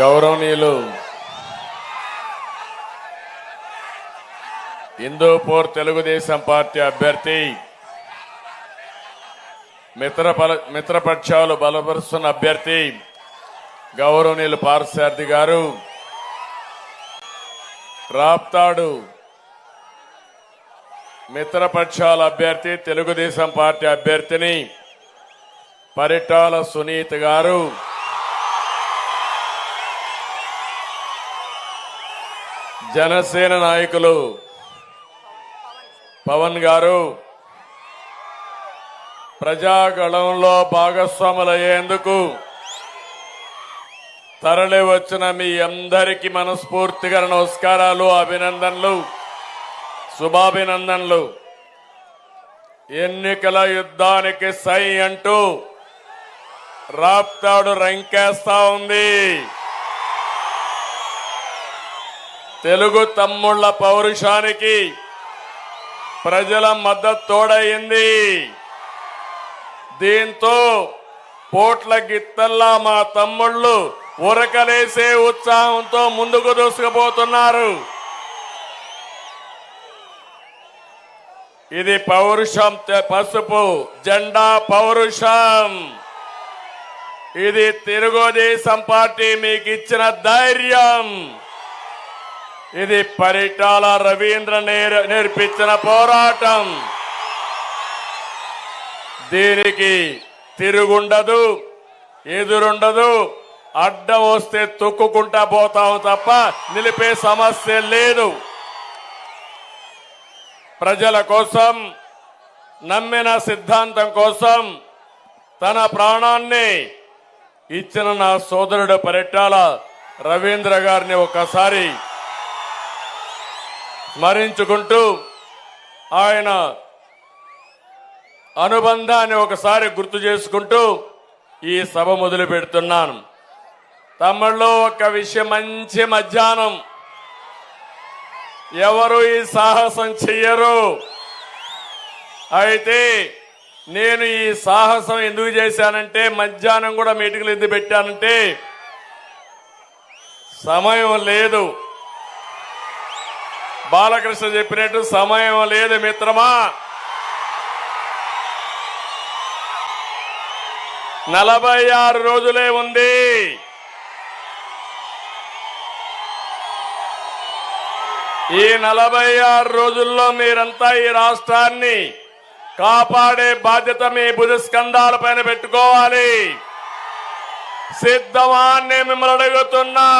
గౌరవనీయులు హిందూపూర్ తెలుగుదేశం పార్టీ అభ్యర్థి మిత్ర మిత్రపక్షాలు బలపరుస్తున్న అభ్యర్థి గౌరవనీయులు పార్సార్థి గారు రాప్తాడు మిత్రపక్షాల అభ్యర్థి తెలుగుదేశం పార్టీ అభ్యర్థిని పరిటాల సునీత్ గారు. జనసేన నాయకులు పవన్ గారు ప్రజాగళంలో భాగస్వాములయ్యేందుకు తరలి వచ్చిన మీ అందరికీ మనస్ఫూర్తిగా నమస్కారాలు అభినందనలు శుభాభినందనలు. ఎన్నికల యుద్ధానికి సై అంటూ రాప్తాడు రంకేస్తా ఉంది. తెలుగు తమ్ముళ్ళ పౌరుషానికి ప్రజల మద్దతు తోడయింది దీంతో పోట్ల గిత్తల్లా మా తమ్ముళ్ళు ఉరకలేసే ఉత్సాహంతో ముందుకు దూసుకుపోతున్నారు. ఇది పౌరుషం పసుపు జెండా పౌరుషం. ఇది తెలుగుదేశం పార్టీ మీకు ఇచ్చిన ధైర్యం. ఇది పరిటాల రవీంద్ర నేర్- నేర్పించిన పోరాటం. దీనికి తిరుగుండదు ఎదురుండదు అడ్డం వస్తే తొక్కుకుంటా పోతాం తప్ప నిలిపే సమస్య లేదు. ప్రజల కోసం నమ్మిన సిద్ధాంతం కోసం తన ప్రాణాన్ని ఇచ్చిన నా సోదరుడు పరిటాల రవీంద్ర గారిని ఒకసారి స్మరించుకుంటూ ఆయన అనుబంధాన్ని ఒకసారి గుర్తు చేసుకుంటూ ఈ సభ మొదలు పెడుతున్నాను. తమ్ముళ్ళు ఒక విషయం మంచి మధ్యాహ్నం. ఎవరు ఈ సాహసం చెయ్యరు? అయితే నేను ఈ సాహసం ఎందుకు చేశానంటే మధ్యాహ్నం కూడా మీటింగ్లు ఎందుకు పెట్టానంటే సమయం లేదు. బాలకృష్ణ చెప్పినట్టు సమయం లేదు మిత్రమా. నలభై ఆరు రోజులే ఉంది. ఈ నలభై ఆరు రోజుల్లో మీరంతా ఈ రాష్ట్రాన్ని కాపాడే బాధ్యత మీ భుజ పైన పెట్టుకోవాలి. సిద్ధమా నేను మిమ్మల్ని అడుగుతున్నా.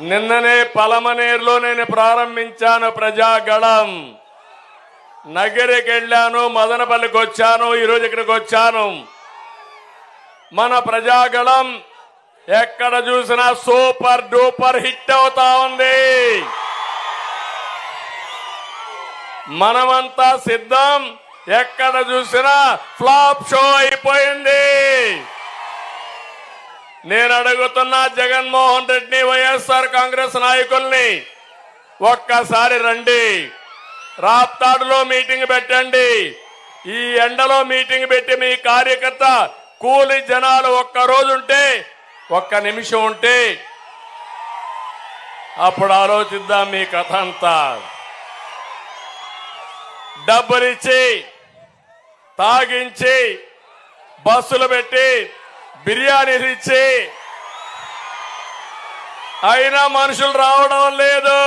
నిన్ననే పలమనేరులో నేను ప్రారంభించాను ప్రజాగళం. నగరికి వెళ్ళాను మదనపల్లికి వచ్చాను ఈరోజు ఇక్కడికి వచ్చాను. మన ప్రజాగళం ఎక్కడ చూసినా సూపర్ డూపర్ హిట్ అవుతా ఉంది. మనమంతా సిద్ధం ఎక్కడ చూసినా ఫ్లాప్ షో అయిపోయింది. నేను అడుగుతున్నా జగన్మోహన్ రెడ్డిని వైఎస్ఆర్ కాంగ్రెస్ నాయకుల్ని ఒక్కసారి రండి. రాప్తాడులో మీటింగ్ పెట్టండి. ఈ ఎండలో మీటింగ్ పెట్టి మీ కార్యకర్త కూలి జనాలు ఒక్క రోజు ఉంటే ఒక్క నిమిషం ఉంటే అప్పుడు ఆలోచిద్దాం మీ కథ అంతా. డబ్బులిచ్చి తాగించి బస్సులు పెట్టి బిర్యానీలు ఇచ్చి అయినా మనుషులు రావడం లేదు.